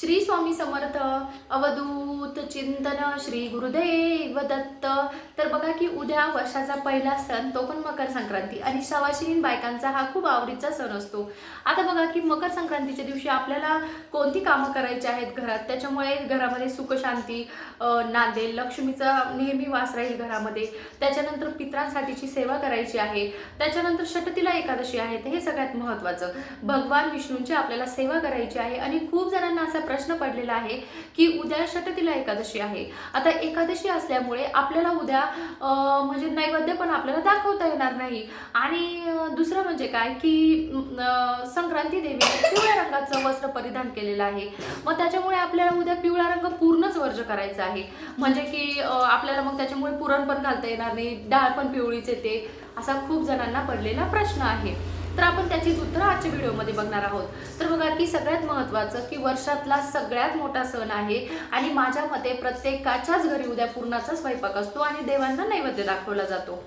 श्री स्वामी समर्थ अवधूत चिंतन श्री गुरुदेव दत्त. तर बघा की उद्या वर्षाचा पहिला सण तो पण मकर संक्रांती. आणि सवाशिनीन बायकांचा हा खूप आवडीचा सण असतो. आता बघा की मकर संक्रांतीच्या दिवशी आपल्याला कोणती कामं करायची आहेत घरात? त्याच्यामुळे घरामध्ये सुखशांती नांदेल लक्ष्मीचा नेहमी वास राहील घरामध्ये. त्याच्यानंतर पित्रांसाठीची सेवा करायची आहे. त्याच्यानंतर षटतीला एकादशी आहे. हे सगळ्यात महत्त्वाचं. भगवान विष्णूंची आपल्याला सेवा करायची आहे. आणि खूप जणांना असा प्रश्न पडलेला आहे की उद्या षटतीला एकादशी आहे. आता एकादशी असल्यामुळे आपल्याला उद्या म्हणजे नैवेद्य पण आपल्याला दाखवता येणार नाही. आणि दुसरं म्हणजे काय की संक्रांती देवी पिवळ्या रंगाचं वस्त्र परिधान केलेलं आहे. मग त्याच्यामुळे आपल्याला उद्या पिवळा रंग पूर्णच वर्ज करायचा आहे. म्हणजे की आपल्याला मग त्याच्यामुळे पुरण पण घालता येणार नाही डाळ पण पिवळीच येते. असा खूप जणांना पडलेला प्रश्न आहे. तर आपण त्याचीच उत्तरं आजच्या व्हिडिओमध्ये बघणार आहोत. तर बघा की सगळ्यात महत्त्वाचं की वर्षातला सगळ्यात मोठा सण आहे आणि माझ्या मते प्रत्येकाच्याच घरी उद्या पूर्णाचा स्वयंपाक असतो आणि देवांना नैवेद्य दाखवला जातो.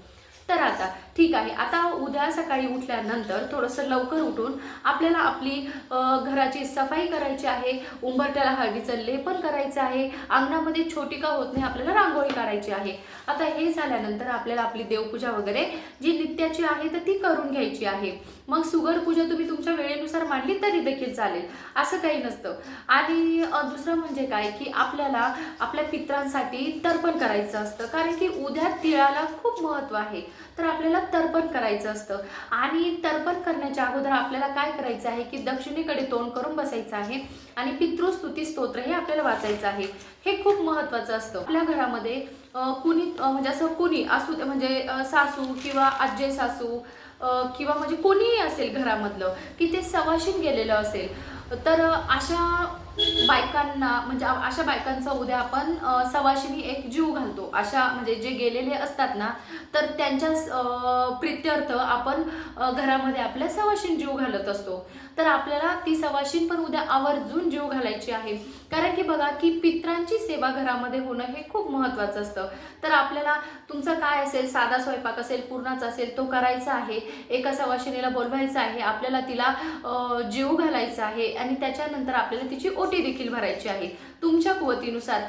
तर आता ठीक आहे. आता उद्या सकाळी उठल्यानंतर थोडंसं लवकर उठून आपल्याला आपली घराची सफाई करायची आहे. उंबरट्याला हळदीचं लेपन करायचं आहे. अंगणामध्ये छोटी का होत नाही आपल्याला रांगोळी काढायची आहे. आता हे झाल्यानंतर आपल्याला आपली देवपूजा वगैरे जी नित्याची आहे तर ती करून घ्यायची आहे. मग सुगर पूजा तुम्ही तुमच्या वेळेनुसार मांडली तरी देखील चालेल. असं काही नसतं. आणि दुसरं म्हणजे काय की आपल्याला आपल्या पित्रांसाठी तर्पण करायचं असतं. कारण की उद्या तिळाला खूप महत्त्व आहे. तर आपल्याला तर्पण करायचं असतं. आणि तर्पण करण्याच्या अगोदर आपल्याला काय करायचं आहे की दक्षिणेकडे तोंड करून बसायचं आहे आणि पितृस्तुती स्तोत्र हे आपल्याला वाचायचं आहे. हे खूप महत्त्वाचं असतं. आपल्या घरामध्ये कुणी म्हणजे असं कुणी असू म्हणजे सासू किंवा आज्जे सासू किंवा म्हणजे कोणीही असेल घरामधलं की ते सवाशीन गेलेलं असेल तर अशा बायकांना म्हणजे अशा बायकांचा उद्या आपण सवाशिनी एक जीव घालतो. अशा म्हणजे जे गेलेले असतात ना तर त्यांच्या प्रित्यर्थ आपण घरामध्ये आपल्या सवाशीन जीव घालत असतो. तर आपल्याला ती सवाशीन पण उद्या आवर्जून जीव घालायची आहे. कारण की बघा की पित्रांची सेवा घरामध्ये होणं हे खूप महत्त्वाचं असतं. तर आपल्याला तुमचं काय असेल साधा स्वयंपाक असेल पूर्णाचा असेल तो करायचा आहे. एका सवाशिनीला बोलवायचा आहे. आपल्याला तिला जीव घालायचा आहे. आणि त्याच्यानंतर आपल्याला तिची ओटी देखील भरायची आहे. तुमच्या कुवतीनुसार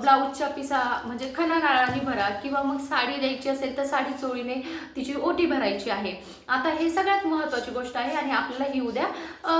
ब्लाऊजच्या पिसा म्हणजे खना नाळाने भरा किंवा मग साडी द्यायची असेल तर साडी चोळीने तिची ओटी भरायची आहे. आता हे सगळ्यात महत्त्वाची गोष्ट आहे आणि आपल्याला ही उद्या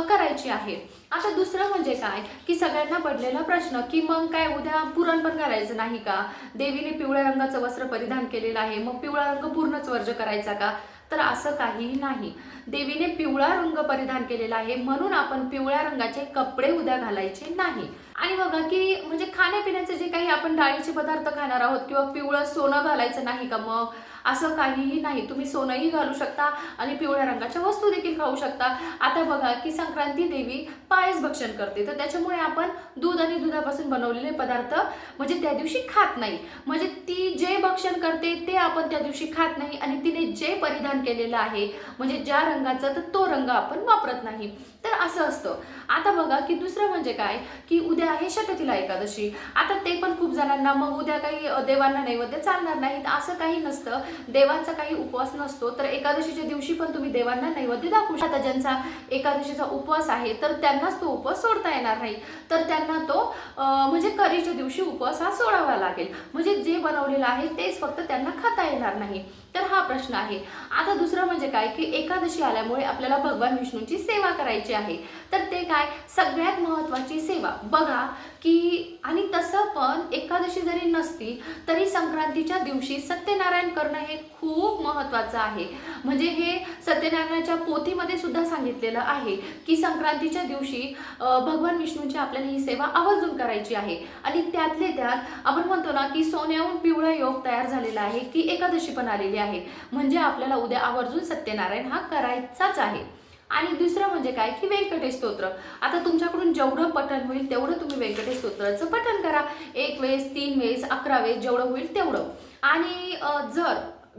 करायची आहे. आता दुसरं म्हणजे काय? की सगळ्यांना पडलेला प्रश्न की मग काय उद्या पुरण पण करायचं नाही का? देवीने पिवळ्या रंगाचं वस्त्र परिधान केलेलं आहे. मग पिवळा रंग पूर्णच वर्ज करायचा का? तर असं काहीही नाही. देवीने पिवळा रंग परिधान केलेला आहे. म्हणून आपण पिवळ्या रंगाचे कपडे उद्या घालायचे नाही. आणि बघा की म्हणजे खाण्यापिण्याचे जे काही आपण डाळीचे पदार्थ खाणार आहोत किंवा पिवळं सोनं घालायचं नाही का मग? असं काहीही नाही. तुम्ही सोनंही घालू शकता आणि पिवळ्या रंगाच्या वस्तू देखील खाऊ शकता. आता बघा की संक्रांती देवी पायस भक्षण करते. तर त्याच्यामुळे आपण दूध आणि दुधापासून बनवलेले पदार्थ म्हणजे त्या दिवशी खात नाही. म्हणजे ती जे भक्षण करते ते आपण त्या दिवशी खात नाही आणि तिने जे परिधान केलेलं आहे म्हणजे ज्या रंगाचं तर तो रंग आपण वापरत नाही. तर असं असतं. आता बघा की दुसरं म्हणजे काय? की उद्या आहे शततीला एकादशी. आता ते पण खूप जणांना मग उद्या काही देवांना नैवेद्य चालणार नाही तर असं काही नसतं. देवांचा काही उपवास नसतो तर एकादशीच्या दिवशी पण तुम्ही देवांना नैवेद्य दाखवू शकता. ज्यांचा एकादशीचा उपवास आहे तर त्यांनाच तो उपवास सोडता येणार नाही. तर त्यांना तो म्हणजे करीच्या दिवशी उपवास हा सोडावा लागेल. म्हणजे जे बनवलेलं आहे तेच फक्त त्यांना खाता येणार नाही. तर हा प्रश्न आहे. आता दुसरं म्हणजे काय? की एकादशी आल्यामुळे आपल्याला भगवान विष्णूंची सेवा करायची आहे. तर ते काय? सगळ्यात महत्त्वाची सेवा. बघा की आणि तसं पण एकादशी जरी नसती तरी संक्रांतीच्या दिवशी सत्यनारायण करणं हे खूप महत्त्वाचं आहे. म्हणजे हे सत्यनारायणाच्या पोथीमध्ये सुद्धा सांगितलेलं आहे की संक्रांतीच्या दिवशी भगवान विष्णूंची आपल्याला ही सेवा आवर्जून करायची आहे. आणि त्यातले त्यात आपण म्हणतो ना की सोन्याहून पिवळा योग तयार झालेला आहे की एकादशी पण आलेली आहे. म्हणजे आपल्याला उद्या आवर्जून सत्यनारायण हा करायचाच आहे. आणि दुसरं म्हणजे काय? की व्यंकटेश स्तोत्र. आता तुमच्याकडून जेवढं पठण होईल तेवढं तुम्ही व्यंकटेश स्तोत्राचं पठण करा. एक वेळेस तीन वेळेस अकरा वेळेस जेवढं होईल तेवढं. आणि जर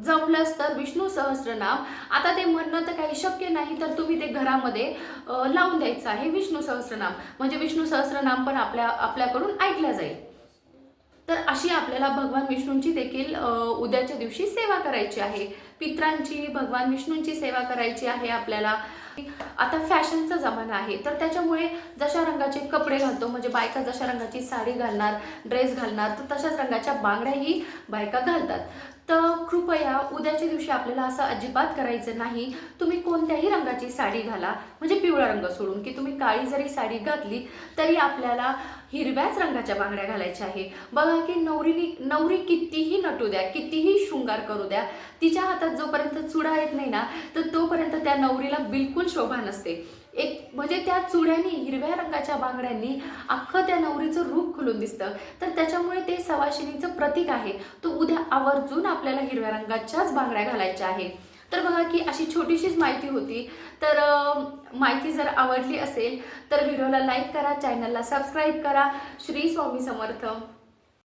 जमलंच तर विष्णू सहस्रनाम. आता ते म्हणणं तर काही शक्य नाही तर तुम्ही ते घरामध्ये लावून द्यायचं आहे विष्णू सहस्रनाम. म्हणजे विष्णू सहस्रनाम पण आपल्या आपल्याकडून ऐकल्या जाईल. तर अशी आपल्याला भगवान विष्णूंची देखील उद्याच्या दिवशी सेवा करायची आहे. पित्रांची भगवान विष्णूंची सेवा करायची आहे आपल्याला. आता फॅशनचा जमाना आहे. तर त्याच्यामुळे जशा रंगाचे कपडे घालतो म्हणजे बायका जशा रंगाची साडी घालणार ड्रेस घालणार तर तशाच रंगाच्या बांगड्याही बायका घालतात. तर कृपया उद्याच्या दिवशी आपल्याला असं अजिबात करायचं नाही. तुम्ही कोणत्याही रंगाची साडी घाला म्हणजे पिवळा रंग सोडून की तुम्ही काळी जरी साडी घातली तरी आपल्याला हिरव्याच रंगाच्या बांगड्या घालायच्या आहे. बघा की नवरीनी नवरी कितीही नटू द्या कितीही शृंगार करू द्या तिच्या हातात जोपर्यंत चुडा येत नाही ना तर तोपर्यंत त्या नवरीला बिलकुल शोभा नसते. एक म्हणजे त्या चुड्यांनी हिरव्या रंगाच्या बांगड्यांनी अख्खं त्या नवरीचं रूप खुलून दिसतं. तर त्याच्यामुळे ते सवाशिनीचं प्रतीक आहे. तो उद्या आवर्जून आपल्याला हिरव्या रंगाच्याच बांगड्या घालायच्या आहे. तर बघा की अशी छोटीशीच माहिती होती. तर माहिती जर आवडली असेल तर व्हिडिओला लाईक करा चॅनलला सबस्क्राईब करा. श्री स्वामी समर्थ.